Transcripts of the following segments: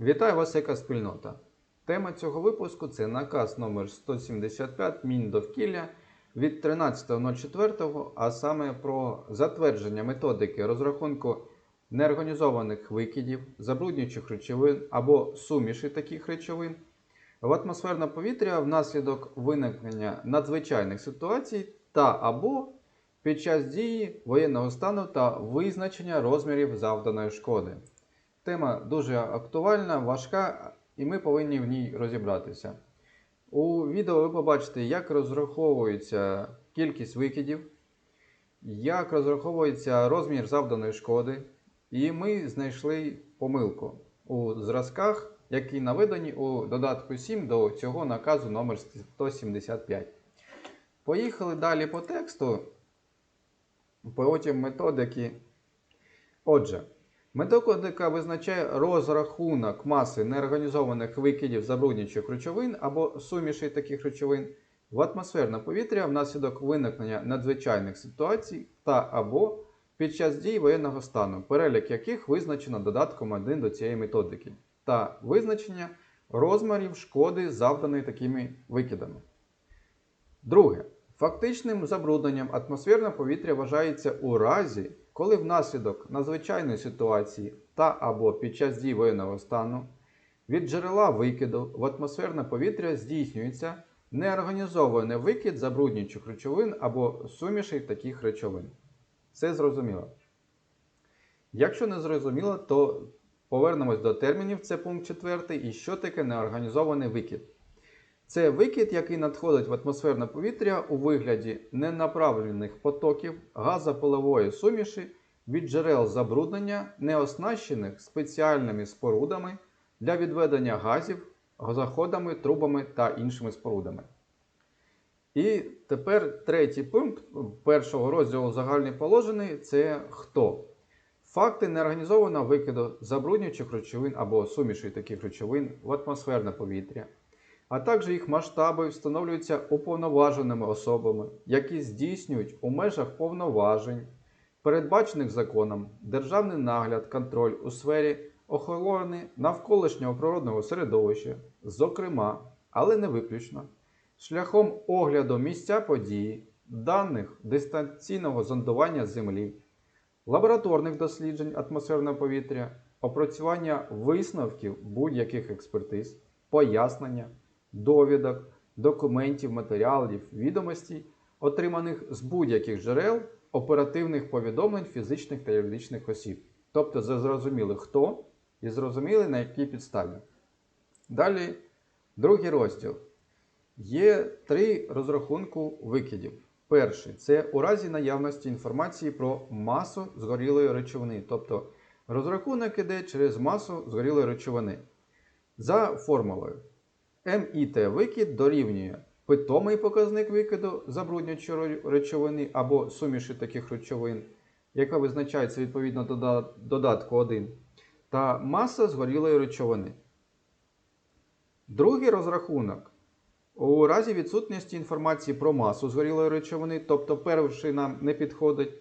Вітаю вас, яка спільнота. Тема цього випуску це наказ номер 175 Міндовкілля від 13.04, а саме про затвердження методики розрахунку неорганізованих викидів, забруднюючих речовин або суміші таких речовин в атмосферне повітря внаслідок виникнення надзвичайних ситуацій та або під час дії воєнного стану та визначення розмірів завданої шкоди. Тема дуже актуальна, важка, і ми повинні в ній розібратися. У відео ви побачите, як розраховується кількість викидів, як розраховується розмір завданої шкоди, і ми знайшли помилку у зразках, які наведені у додатку 7 до цього наказу номер 175. Поїхали далі по тексту, потім методики. Отже, Методика визначає розрахунок маси неорганізованих викидів забруднюючих речовин або сумішей таких речовин в атмосферне повітря внаслідок виникнення надзвичайних ситуацій та або під час дій воєнного стану, перелік яких визначено додатком 1 до цієї методики, та визначення розмірів шкоди, завданої такими викидами. Друге. Фактичним забрудненням атмосферного повітря вважається у разі, коли внаслідок надзвичайної ситуації та або під час дій воєнного стану від джерела викиду в атмосферне повітря здійснюється неорганізований викид забруднюючих речовин або сумішей таких речовин. Це зрозуміло. Якщо не зрозуміло, то повернемось до термінів, це пункт 4. І що таке неорганізований викид? Це викид, який надходить в атмосферне повітря у вигляді ненаправлених потоків газопилової суміші від джерел забруднення, не оснащених спеціальними спорудами для відведення газів, газоходами, трубами та іншими спорудами. І тепер третій пункт першого розділу загальний положений це хто? Факти неорганізованого викиду забруднюючих речовин або сумішей таких речовин в атмосферне повітря а також їх масштаби встановлюються уповноваженими особами, які здійснюють у межах повноважень, передбачених законом, державний нагляд, контроль у сфері охорони навколишнього природного середовища, зокрема, але не виключно, шляхом огляду місця події, даних дистанційного зондування Землі, лабораторних досліджень атмосферного повітря, опрацювання висновків будь-яких експертиз, пояснення довідок, документів, матеріалів, відомостей, отриманих з будь-яких джерел оперативних повідомлень фізичних та юридичних осіб. Тобто зрозуміли хто і зрозуміли на якій підставі. Далі, другий розділ. Є три розрахунку викидів. Перший це у разі наявності інформації про масу згорілої речовини. Тобто розрахунок іде через масу згорілої речовини. За формулою. МІТ викид дорівнює питомий показник викиду забруднюючої речовини або суміші таких речовин, яка визначається відповідно до додатку 1, та маса згорілої речовини. Другий розрахунок. У разі відсутності інформації про масу згорілої речовини, тобто перший нам не підходить,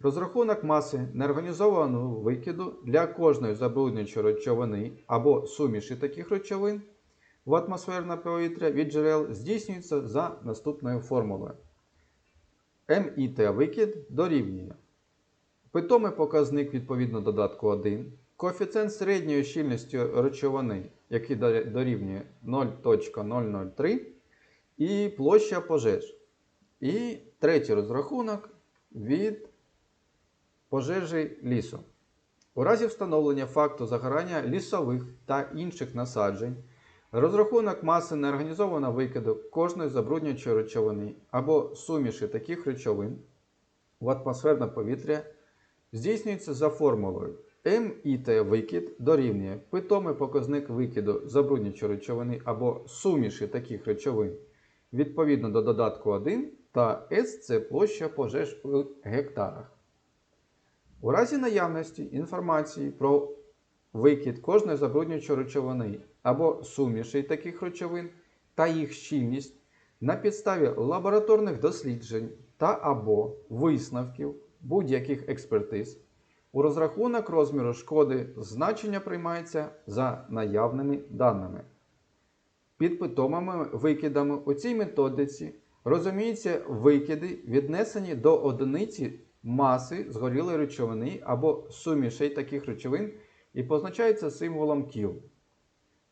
розрахунок маси неорганізованого викиду для кожної забруднюючої речовини або суміші таких речовин в атмосферне повітря від джерел здійснюється за наступною формулою. МІТ викид дорівнює. Питомий показник відповідно додатку 1, коефіцієнт середньої щільності речовини, який дорівнює 0.003, і площа пожеж. І третій розрахунок від пожежі лісу. У разі встановлення факту загорання лісових та інших насаджень. Розрахунок маси неорганізованого викиду кожної забруднюючої речовини або суміші таких речовин в атмосферне повітря здійснюється за формулою МІТ викид дорівнює питомий показник викиду забруднюючої речовини або суміші таких речовин відповідно до додатку 1 та С це площа пожеж у гектарах. У разі наявності інформації про викид кожної забруднюючої речовини або сумішей таких речовин та їх щільність на підставі лабораторних досліджень та або висновків будь-яких експертиз, У розрахунок розміру шкоди значення приймається за наявними даними. Під питомими викидами у цій методиці розуміються викиди, віднесені до одиниці маси згорілої речовини або сумішей таких речовин і позначаються символом кіл.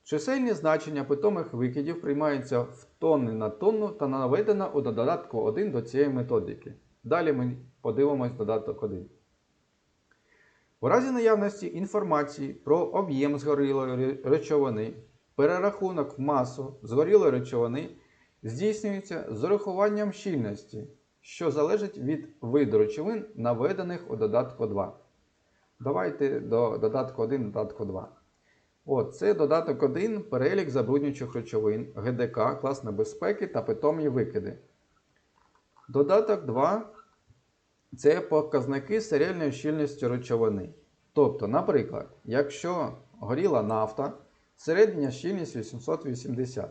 Чисельні значення питомих викидів приймаються в тонни на тонну та наведено у додатку 1 до цієї методики. Далі ми подивимось додаток 1. У разі наявності інформації про об'єм згорілої речовини, перерахунок в масу згорілої речовини здійснюється з урахуванням щільності, що залежить від виду речовин, наведених у додатку 2. Давайте до додатку 1 додатку 2. От, це додаток 1, перелік забруднюючих речовин, ГДК, клас небезпеки та питомі викиди. Додаток 2 це показники серіальної щільності речовини. Тобто, наприклад, якщо горіла нафта, середня щільність 880.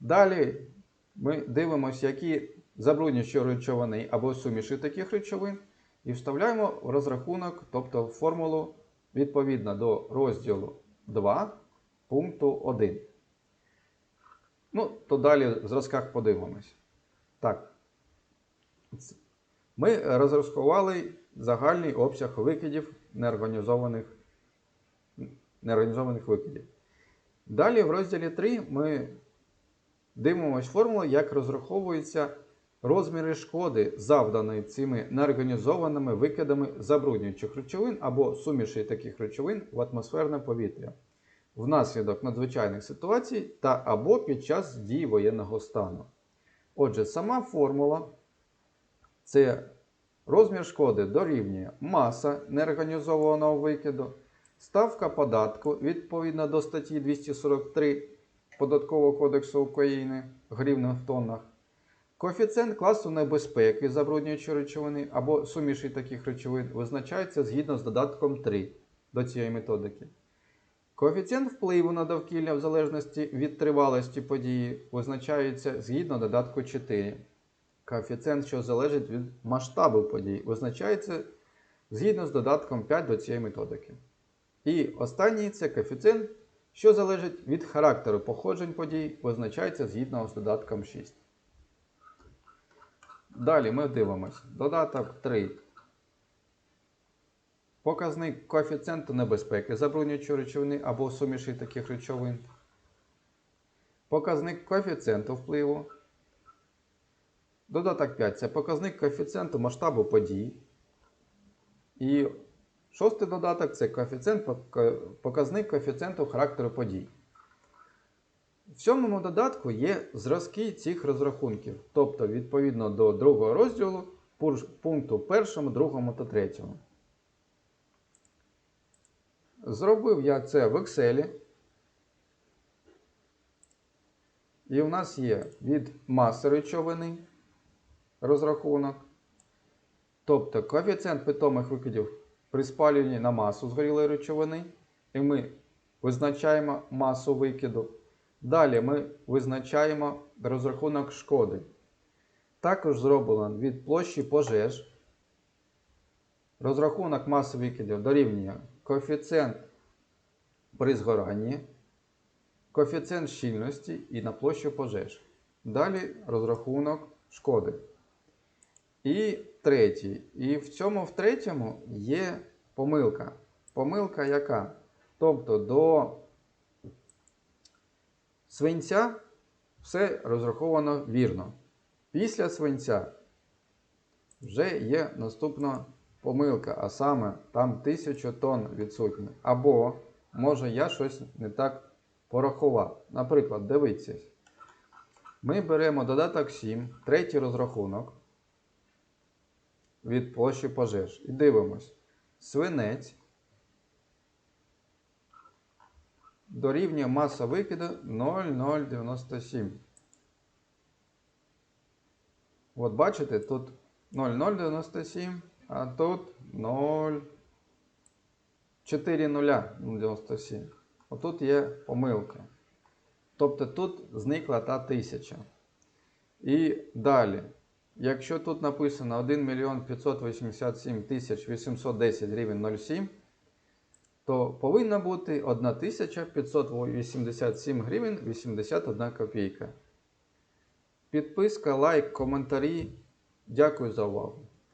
Далі ми дивимося, які забруднюючі речовини або суміші таких речовин, і вставляємо в розрахунок, тобто в формулу відповідно до розділу 2 пункту 1. Ну, то далі в зразках подивимось. Так. Ми розрахували загальний обсяг викидів неорганізованих, неорганізованих викидів. Далі в розділі 3 ми дивимося формулу, як розраховуються розміри шкоди, завданої цими неорганізованими викидами забруднюючих речовин або сумішей таких речовин в атмосферне повітря внаслідок надзвичайних ситуацій та або під час дії воєнного стану. Отже, сама формула це розмір шкоди дорівнює маса неорганізованого викиду, ставка податку відповідно до статті 243 Податкового кодексу України гривна в тоннах, коефіцієнт класу небезпеки забруднюючої речовини або суміші таких речовин визначається згідно з додатком 3 до цієї методики. Коефіцієнт впливу на довкілля в залежності від тривалості події визначається згідно додатку 4. Коефіцієнт, що залежить від масштабу подій, визначається згідно з додатком 5 до цієї методики. І останній це коефіцієнт, що залежить від характеру походжень подій, визначається згідно з додатком 6. Далі ми дивимося. Додаток 3. Показник коефіцієнту небезпеки забруднюючої речовини або суміші таких речовин. Показник коефіцієнту впливу. Додаток 5 це показник коефіцієнту масштабу подій. І шостий додаток це коефіцієнт, показник коефіцієнту характеру подій. В сьомому додатку є зразки цих розрахунків, тобто відповідно до другого розділу пункту першому, другому та третьому. Зробив я це в Excel. І в нас є від маси речовини розрахунок. Тобто коефіцієнт питомих викидів при спалюванні на масу згорілої речовини. І ми визначаємо масу викиду. Далі ми визначаємо розрахунок шкоди. Також зроблено від площі пожеж. Розрахунок маси викидів дорівнює коефіцієнт при згоранні, коефіцієнт щільності і на площу пожеж. Далі розрахунок шкоди. І третій. І в цьому в третьому є помилка. Помилка яка? Тобто до свинця все розраховано вірно. Після свинця вже є наступна помилка, а саме там 1000 тонн відсутні. Або, може, я щось не так порахував. Наприклад, дивіться. Ми беремо додаток 7, третій розрахунок від площі пожеж. І дивимось. Свинець дорівнює маса викиду 0,097. От бачите, тут 0,097, а тут 0,4097. Отут є помилка. Тобто тут зникла та тисяча. І далі. Якщо тут написано 1 мільйон 587 тисяч 810 гривень 07, то повинна бути 1587 гривень 81 копійка. Підписка, лайк, коментарі. Дякую за увагу.